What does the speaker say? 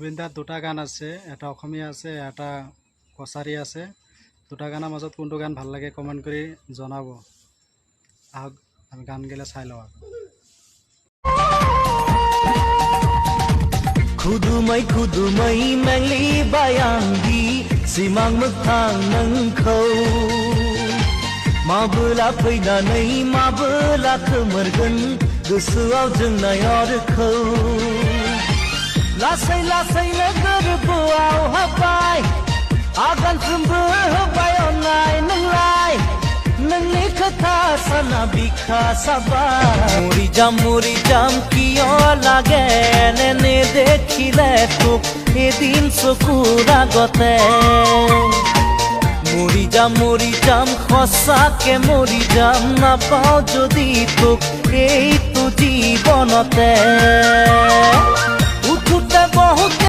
জুবিন দাৰ দুটা গান আছে এটা অসমীয়া আছে এটা কছাৰী আছে দুটা গানৰ মাজত কোনটো গান ভাল লাগে কমেণ্ট কৰি জনাব আহক আমি গানগিলা চাই লওঁ আকৌ खुदुमै खुदुमै मेंलि बायांगि सिमां मोगथां नोंखौ माबोला फैनानै माबोला खोमोरगोन गोसोआव जोंनाय lasai lasai le duru bu au hapai agan from bu hapai onai nang lai nang ni katha sana bikha sabai muri jam muri jam kiyo lage ne ne dekhile tuk edin sukura gote মরি যাম মরি যাম সঁচাকে মরি যাম নাপাওঁ যদি তোক এইটো জীৱনতে